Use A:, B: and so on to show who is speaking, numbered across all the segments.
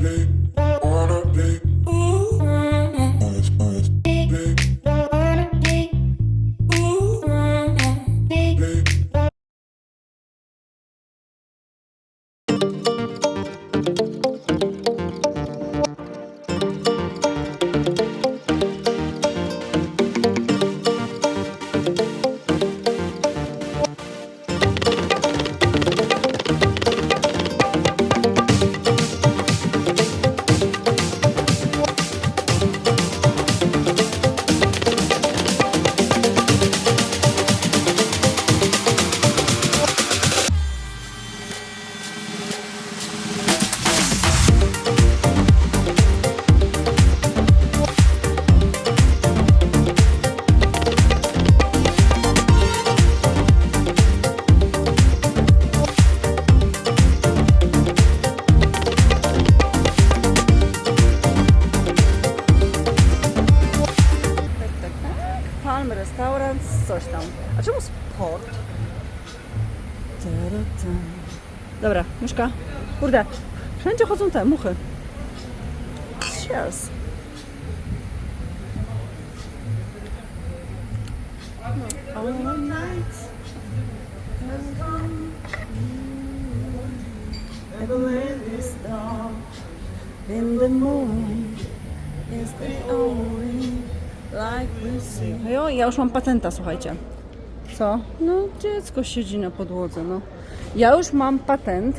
A: Baby. Kurde, wszędzie chodzą te muchy. Cheers. All night. In the is the only light we see. Jo, ja już mam patenta, słuchajcie. Co? No, dziecko siedzi na podłodze, no. Ja już mam patent.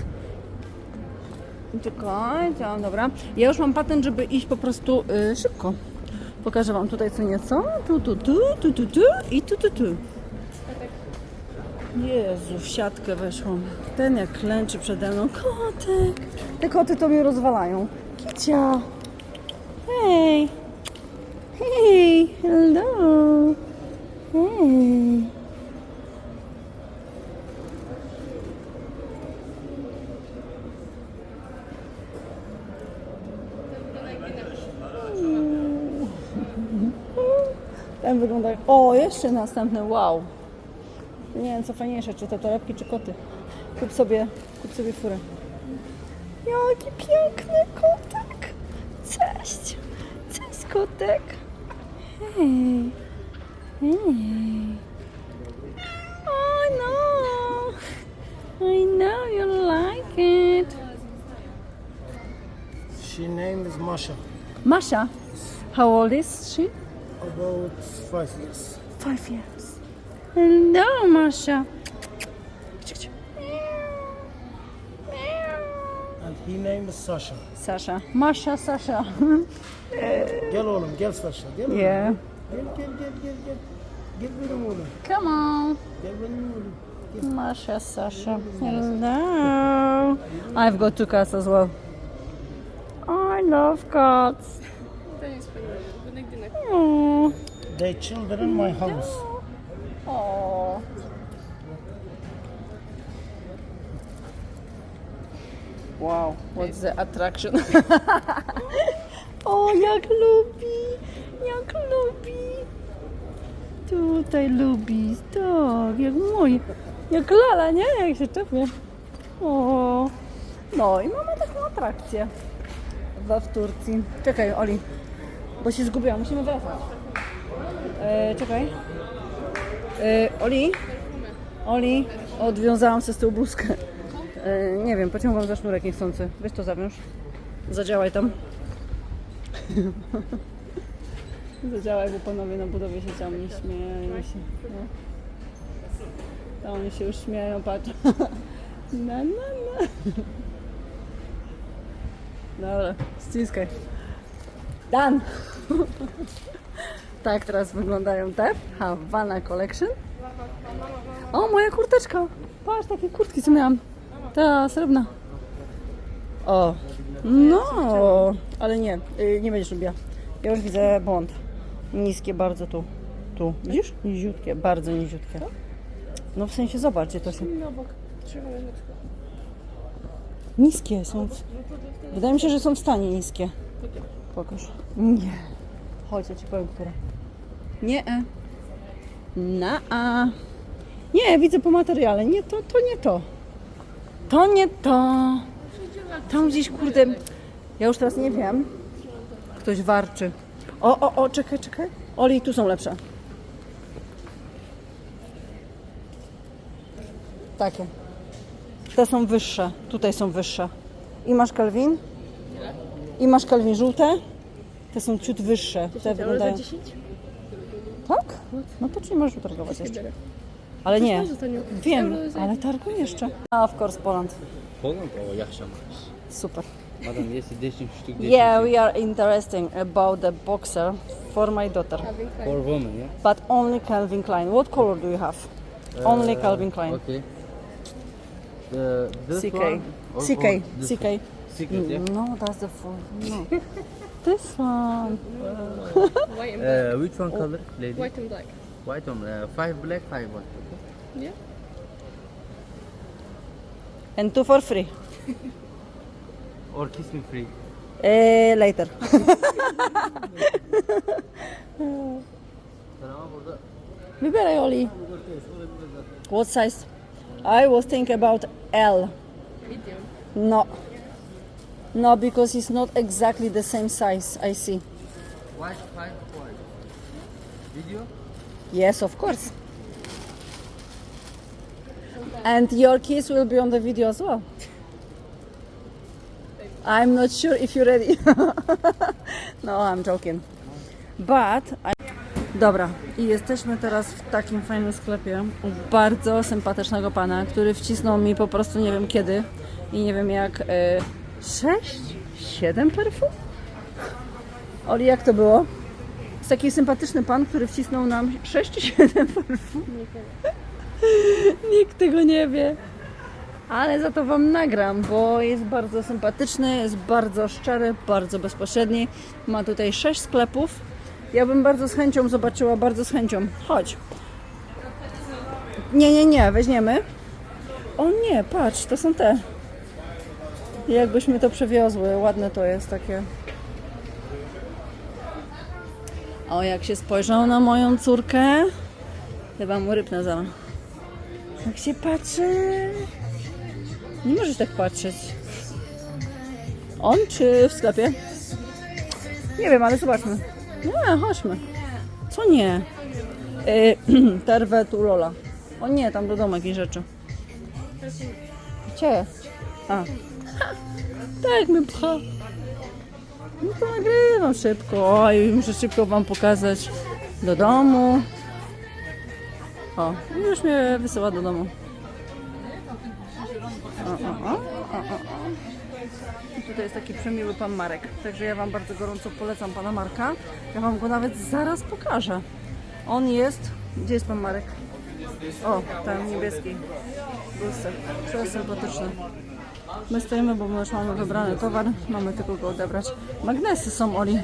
A: Czekaj, działam, dobra. Ja już mam patent, żeby iść po prostu y, szybko. Pokażę Wam tutaj co nieco. Tu, tu, tu, tu, tu, tu i tu, tu, tu. Jezu, w siatkę weszłam. Ten jak klęczy przede mną. Kotek! Te koty to mnie rozwalają. Kicia! Hej! Hello! Hej! Ten wygląda jak... O, jeszcze następny, wow! Nie wiem co fajniejsze, czy te torebki, czy koty. Kup sobie, kup sobie furę. Jaki piękny kotek! Cześć! Cześć kotek! Hej! Hej! I know! I know you like it!
B: She name is Masha.
A: Masha, how old is she?
B: About five years.
A: Five years. Hello, Masha.
B: And he name is Sasha.
A: Sasha. Masha, Sasha.
B: Gel oğlum gel Sasha. Gel oğlum.
A: yeah.
B: Gel gel gel gel gel. Gel benim oğlum.
A: Come on.
B: Gel benim oğlum.
A: Masha, Sasha. Hello. I've got two cats as well. I love cats. Oh.
B: They children in my house.
A: Oh. Wow, what's the attraction? o, jak lubi, jak lubi. Tutaj lubi, tak, jak mój. Jak lala, nie? Jak się czepnie. O. No i mamy taką atrakcję we w Turcji. Czekaj, Oli, bo się zgubiłam, musimy wracać. E, czekaj. E, Oli? Oli, odwiązałam sobie z tyłu bluzkę. E, nie wiem, pociągam za sznurek niechcący. Weź to zawiąż. Zadziałaj tam. Zadziałaj, bo panowie na budowie się tam nie śmieją się. No. Oni się już śmieją, patrz. Na, na, na. Dobra, ściskaj. Dan! Tak teraz wyglądają te Havana Collection. O, moja kurteczka. Patrz, takie kurtki, co miałam. Ta srebrna. O, no, ale nie, y, nie będziesz lubiła. Ja już widzę błąd. Niskie bardzo tu. Tu, widzisz? Niziutkie, bardzo niziutkie. No w sensie, zobacz, gdzie to się... Niskie są. w- Wydaje mi się, że są w stanie niskie. Pokaż. Nie. Chodź, ja ci powiem, które. Nie. e. Na a. Nie, widzę po materiale. Nie to, to nie to. To nie to. Tam gdzieś, kurde, Ja już teraz nie wiem. Ktoś warczy. O, o, o, czekaj, czekaj. Oli, tu są lepsze. Takie. Te są wyższe. Tutaj są wyższe. I masz Kelvin? I masz kalwin żółte. Te są ciut wyższe. Te 10 euro za wyglądają.
C: 10?
A: Tak? No to czyli możesz targować jeszcze. Ale nie. Wiem, ale targuj jeszcze. A, of course, Poland.
D: Poland o yaşamıyoruz.
A: Super.
D: Madem yes değişim ştuk değişim.
A: Yeah, we are interesting about the boxer for my daughter.
D: For woman yeah.
A: But only Calvin Klein. What color do you have? E,
D: only
A: Calvin Klein.
D: Okay. The, this
A: CK.
D: one or- or
A: CK.
D: one? CK. Secret, yeah?
A: No, that's the full. No. this one.
C: White and black.
D: Uh, which one color, lady?
C: White and black.
D: White one. Uh, five black, five white. Okay.
C: Yeah.
A: And two for free.
D: Or kiss me free.
A: Eh, later.
D: Tamam burada.
A: Wybieraj, Oli. What size? I was thinking about L.
C: Medium.
A: No. No, because it's not exactly the same size, I see.
D: White, five, white. Video?
A: Yes, of course. And your kiss will be on the video as well. I'm not sure if you're ready. no, I'm joking. But I... Dobra, i jesteśmy teraz w takim fajnym sklepie u bardzo sympatycznego pana, który wcisnął mi po prostu nie wiem kiedy i nie wiem jak. Y, sześć? Siedem perfum? Oli, jak to było? Jest taki sympatyczny pan, który wcisnął nam 6 czy 7 perfum. Nikt tego nie wie. Ale za to Wam nagram, bo jest bardzo sympatyczny, jest bardzo szczery, bardzo bezpośredni. Ma tutaj 6 sklepów. Ja bym bardzo z chęcią zobaczyła, bardzo z chęcią. Chodź. Nie, nie, nie, weźmiemy. O nie, patrz, to są te. Jakbyśmy to przewiozły, ładne to jest takie. O, jak się spojrzał na moją córkę, chyba mu rypnę za. Jak się patrzy. Nie możesz tak patrzeć. On czy w sklepie? Nie wiem, ale zobaczmy. Nie, chodźmy. Co nie? Yy, terwę tu Lola. O nie, tam do domu jakieś rzeczy. Gdzie? A. Tak mnie pcha. No to nagrywam szybko. Oj, muszę szybko Wam pokazać do domu. O, już mnie wysyła do domu. O, o, o, o, o, o. I tutaj jest taki przemiły pan Marek. Także ja Wam bardzo gorąco polecam pana Marka. Ja Wam go nawet zaraz pokażę. On jest. Gdzie jest pan Marek? O, ten niebieski. Blusek. Przesympatyczny. My stoimy, bo my już mamy wybrany towar. Mamy tylko go odebrać. Magnesy są, Oli.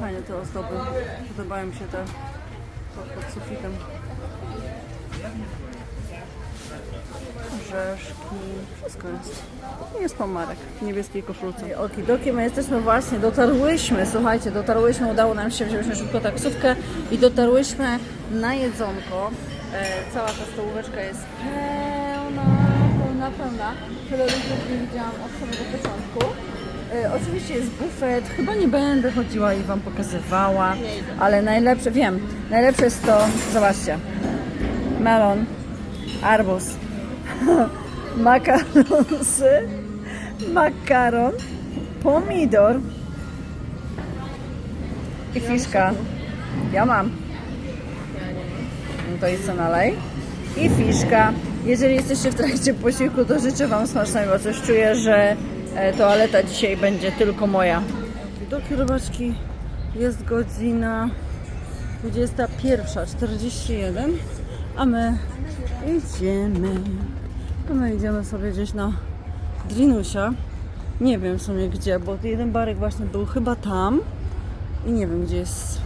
A: Fajne te ozdoby. Podobają mi się te pod, sufitem. Orzeszki, wszystko jest. Jest pan Marek w niebieskiej koszulce. Okidoki, my jesteśmy właśnie, dotarłyśmy, słuchajcie, dotarłyśmy, udało nam się, wzięliśmy szybko taksówkę i dotarłyśmy na jedzonko. E, cała ta stołóweczka jest pełna, pełna, pełna. Ludzi nie widziałam od samego początku. E, oczywiście jest bufet, chyba nie będę chodziła i Wam pokazywała, ale najlepsze, wiem, najlepsze jest to, zobaczcie, melon, arbuz, makaronsy, makaron, pomidor i fiszka. Ja mam. No To jest co nalej. I fiszka. Jeżeli jesteście w trakcie posiłku, to życzę Wam smacznego. Coś czuję, że e, toaleta dzisiaj będzie tylko moja. Widoki robaczki. Jest godzina 21.41, a my idziemy. My idziemy sobie gdzieś na Drinusia. Nie wiem w sumie gdzie, bo jeden barek właśnie był chyba tam i nie wiem gdzie jest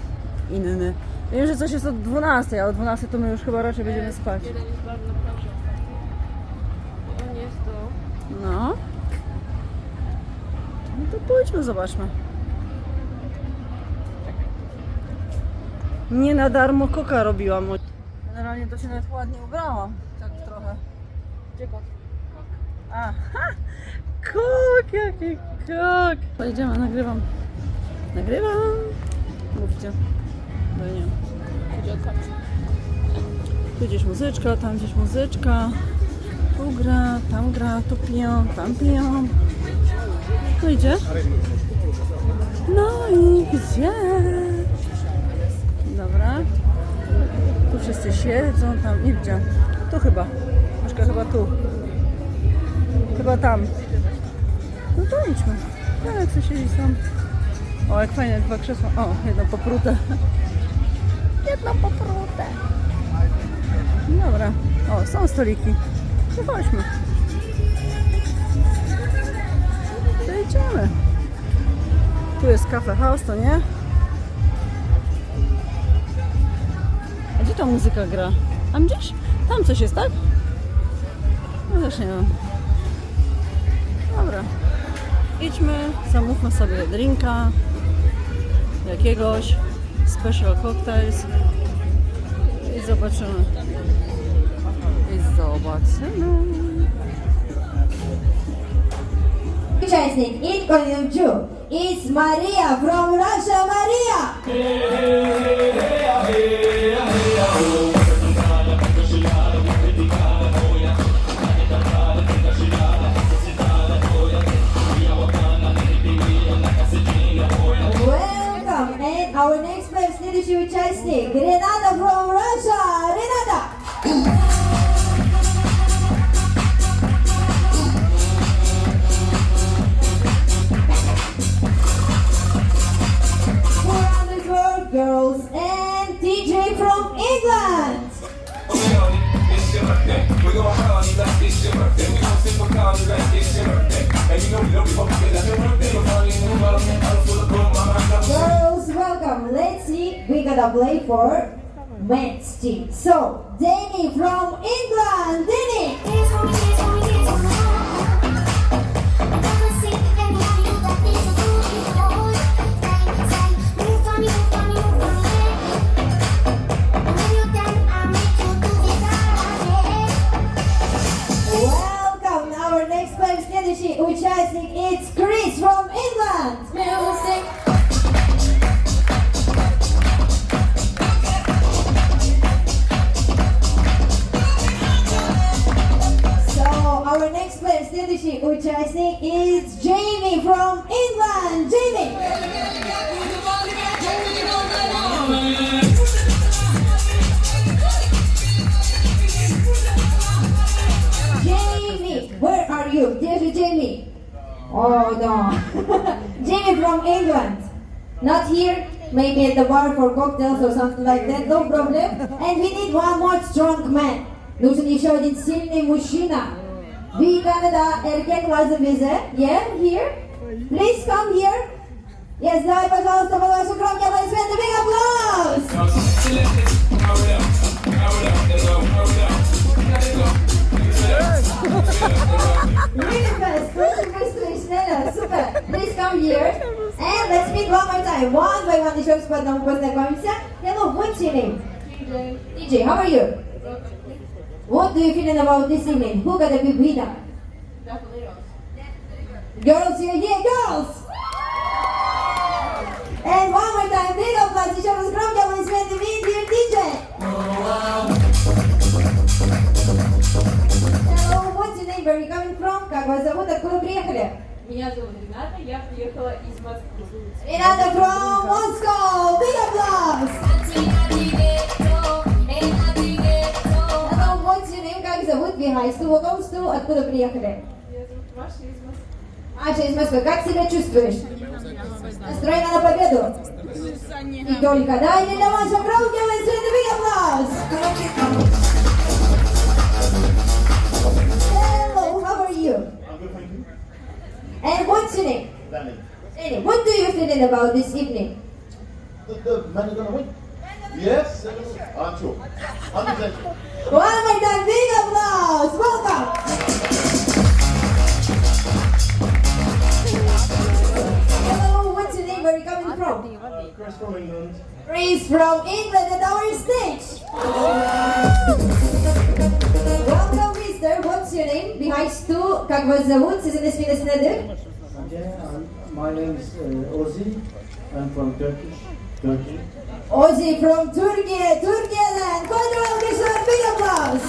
A: inny. Wiem, że coś jest od 12, a o 12 to my już chyba raczej będziemy spać.
C: Jeden jest bar na plaży. On jest do...
A: No. to pójdźmy, zobaczmy. Nie na darmo koka robiłam. Generalnie to się nawet ładnie ubrałam. Tak trochę. Gdzie kot? A, ha! Kok, jaki kok! Pojedziemy, nagrywam. Nagrywam! Mówcie. No nie. Tu gdzieś muzyczka, tam gdzieś muzyczka. Tu gra, tam gra, tu piją, tam piją. No idzie? No i gdzie? Dobra. Tu wszyscy siedzą, tam nie gdzie. Tu chyba. Chyba tu. Chyba tam. No to idźmy. Tak, co siedzi tam. O, jak fajne dwa krzesła. O, jedno poprute. Jedno poprute. Dobra. O, są stoliki. To chodźmy. Idziemy. Tu jest Cafe House, to nie? A gdzie ta muzyka gra? Tam gdzieś? Tam coś jest, tak? No też nie mam. Dobra. Idźmy, zamówmy sobie drinka jakiegoś, special cocktails i zobaczymy. I zobaczymy.
E: In Korean Jew, it's Maria from Russia, Maria. to play for men's team. So, Danny from England, Danny! Welcome our next Spanish energy, which I think it's Chris from England. Music. next player следующий участник is Jamie from England. Jamie. Jamie, where are you? There's a Jamie. Oh no. Jamie from England. Not here. Maybe at the bar for cocktails or something like that. No problem. And we need one more strong man. Нужен еще один сильный мужчина. We Canada erkek vardı bize. Yeah, here. Please come here. Yes, daha iyi bakalım. Tamam, tamam. Şükran kadar ismen de big applause. Manifest. Congratulations. Super. Please come here. And let's meet one more time. One by one. Dışarı çıkmadan bu kadar koymuşsa. Hello, what's your name? DJ. DJ, how are you? What do you feeling about this evening? Who gonna be winner? Girls, you're here, girls! And one more time, big applause, еще раз громкие аплодисменты, meet your DJ! Hello, what's your name? Where are you coming from? Как вас зовут? Откуда приехали?
C: Меня зовут Рената, я приехала из Москвы.
E: Рената from Moscow! Big applause! из Калугаусту, откуда приехали? А, через Москву. Как себя чувствуешь? Настроена на победу? И только, да? Или для вас громкий световый аплодс! Hello, how are you? And what's your name?
F: Danny.
E: Danny, what do you feeling about this evening?
F: The, the man gonna win. Yes, they're gonna win. I'm sure. 100% sure.
E: One more time, big applause! Welcome! from?
B: Chris from England.
E: Chris from England at our stage. Welcome, mister. What's your name? Behind stu, как вас зовут? Sizin isminiz nedir?
G: Okay, um, my name is uh, Ozzy. I'm from Turkey. Turkey.
E: Ozzy from Turkey. Türkiye'den. Koyun alkışlar, bir aplaus.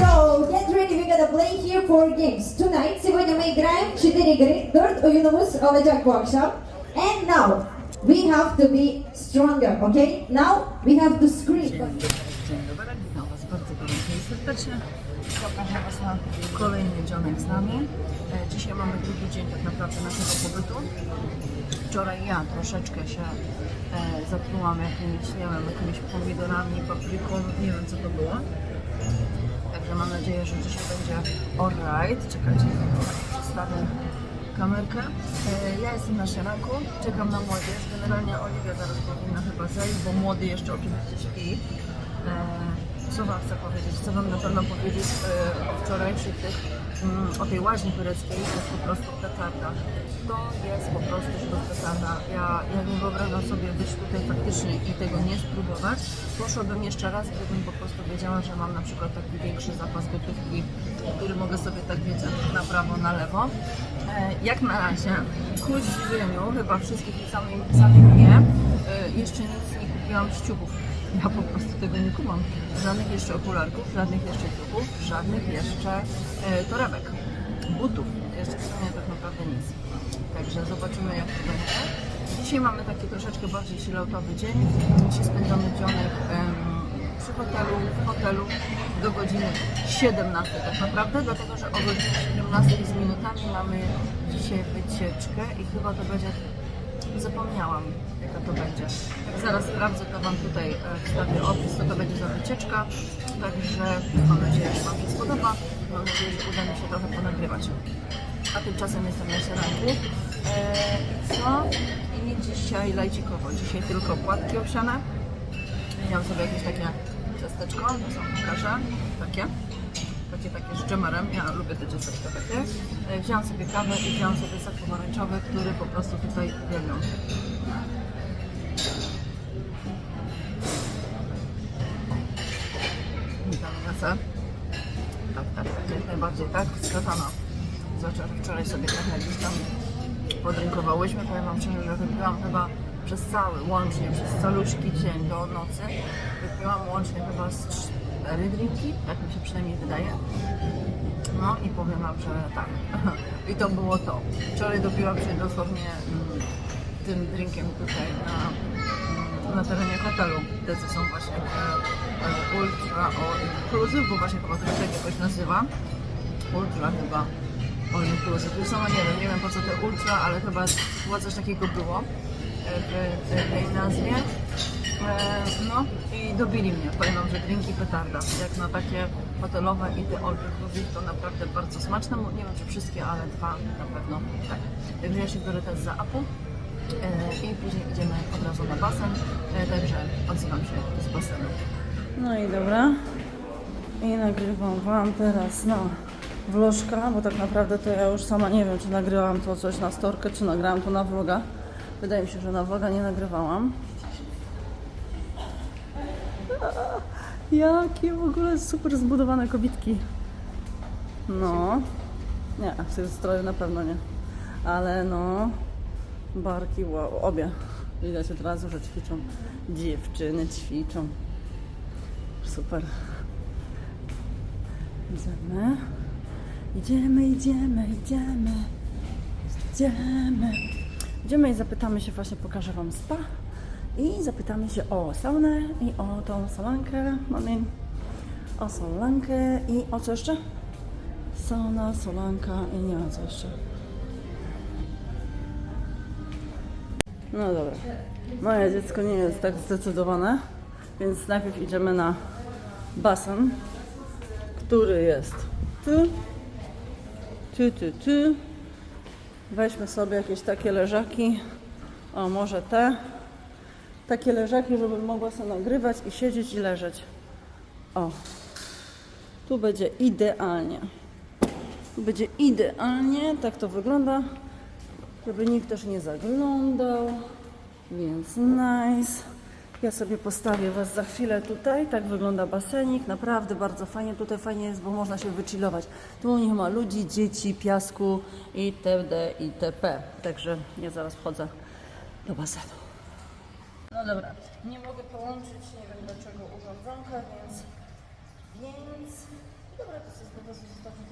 E: So, get ready, we're gonna play here four games. Tonight, сегодня мы играем 4 игры, 4 oyunumuz olacak bu akşam. And now, we have to be stronger, okay? Now, we have to scream.
A: Serdecznie. Zapraszam Was na kolejny dzionek z nami. E, Dzisiaj mamy drugi dzień tak naprawdę naszego pobytu. Wczoraj ja troszeczkę się e, zatrułam jakimiś, nie wiem, jakimiś pomidorami, papryką, nie wiem co to było. Także mam nadzieję, że dzisiaj będzie alright. Czekajcie, przedstawię kamerkę. E, Ja jestem na śniadanku, czekam na młodzież. Generalnie Oliwia zaraz powinna chyba zejść, bo młody jeszcze oczywiście śpi. Co Wam chcę powiedzieć? Chcę Wam na pewno powiedzieć e, o wczorajszych tych, mm, o tej łaźni tureckiej, to jest po prostu petarda. To jest po prostu petarda. Ja, ja nie wyobrażam sobie być tutaj faktycznie i tego nie spróbować. Poszłabym jeszcze raz, gdybym po prostu wiedziała, że mam na przykład taki większy zapas gotówki, który mogę sobie tak wiecie, na prawo, na lewo. E, Jak na razie, ku zdziwieniu chyba wszystkich i samej, samej e, jeszcze nic nie kupiłam z ciuchów. Ja po prostu tego nie kumam. Żadnych jeszcze okularków, żadnych jeszcze ciuchów, żadnych jeszcze e, torebek, butów. Jeszcze w sumie tak naprawdę nic. Także zobaczymy jak to będzie. Dzisiaj mamy taki troszeczkę bardziej chilloutowy dzień. Dzisiaj spędzamy dzionek em, przy hotelu, w hotelu do godziny 17 tak naprawdę, dlatego że o godzinie 17 z minutami mamy dzisiaj wycieczkę i chyba to będzie Zapomniałam, jaka to będzie. Jak zaraz sprawdzę, to Wam tutaj e, wstawię opis, co to będzie za wycieczka. Także mam nadzieję, że Wam się spodoba. Mam nadzieję, że uda mi się trochę ponagrywać. A tymczasem jestem na śniadanku. E, I co? I dzisiaj lajcikowo. Dzisiaj tylko płatki owsiane. Wziąłem sobie jakieś takie ciasteczko, to są pokażę. Takie takie takie z dżemerem, ja lubię te ciasteczka takie. E, Wziąłam sobie kawę i wziąłam sobie sok pomarańczowy, który po prostu tutaj uwielbiam. Witaminę Tak, tak, tak, jak najbardziej, tak, wskazano. Zwłaszcza, wczoraj sobie trochę gdzieś tam podrynkowałyśmy. Powiem Wam szczerze, że wypiłam chyba przez cały, łącznie, przez caluszki dzień do nocy. Wypiłam łącznie chyba z cztery drinki, tak mi się przynajmniej wydaje. No i powiem Wam, że tak. I to było to. Wczoraj dopiłam się dosłownie mm, tym drinkiem tutaj na, na terenie hotelu. Te co są właśnie e, Ultra All Inclusive, bo właśnie chyba to się tak jakoś nazywa. Ultra chyba All Inclusive. Sama nie wiem, nie wiem po co te Ultra, ale chyba, coś takiego było e, w tej- tej nazwie. E, No i dobili mnie. Powiem wam, że drinki petarda. Jak na takie hotelowe i all inclusive to naprawdę bardzo smaczne. Nie wiem czy wszystkie, ale dwa na pewno tak. Także ja się biorę też za Apple. I później idziemy od razu na basen, e, także odzywam się z basenu. No i dobra. I nagrywam Wam teraz na vlożka, bo tak naprawdę to ja już sama nie wiem, czy nagrywałam to coś na storkę, czy nagrałam to na vloga. Wydaje mi się, że na vloga nie nagrywałam. Jakie w ogóle super zbudowane kobitki. No. Nie, w tym stroju na pewno nie. Ale no. Barki, wow, obie. Widać od razu, że ćwiczą. Dziewczyny ćwiczą. Super. Idziemy. Idziemy, idziemy, idziemy. Idziemy. Idziemy i zapytamy się, właśnie pokażę Wam spa. I zapytamy się o saunę i o tą solankę. Mamy o solankę i o co jeszcze? Sauna, solanka i nie ma co jeszcze. No dobra. Moje dziecko nie jest tak zdecydowane, więc najpierw idziemy na basen, który jest tu, tu, tu, tu. Weźmy sobie jakieś takie leżaki, o może te, takie leżaki, żebym mogła sobie nagrywać i siedzieć i leżeć. O, tu będzie idealnie. Będzie idealnie, tak to wygląda, żeby nikt też nie zaglądał, więc nice. Ja sobie postawię Was za chwilę tutaj, tak wygląda basenik, naprawdę bardzo fajnie, tutaj fajnie jest, bo można się wychillować. Tu nie ma ludzi, dzieci, piasku itd. itp. Także ja zaraz wchodzę do basenu. No dobra, nie mogę połączyć, nie wiem dlaczego urządzonka, więc, więc, dobra, to sobie po prostu zostawię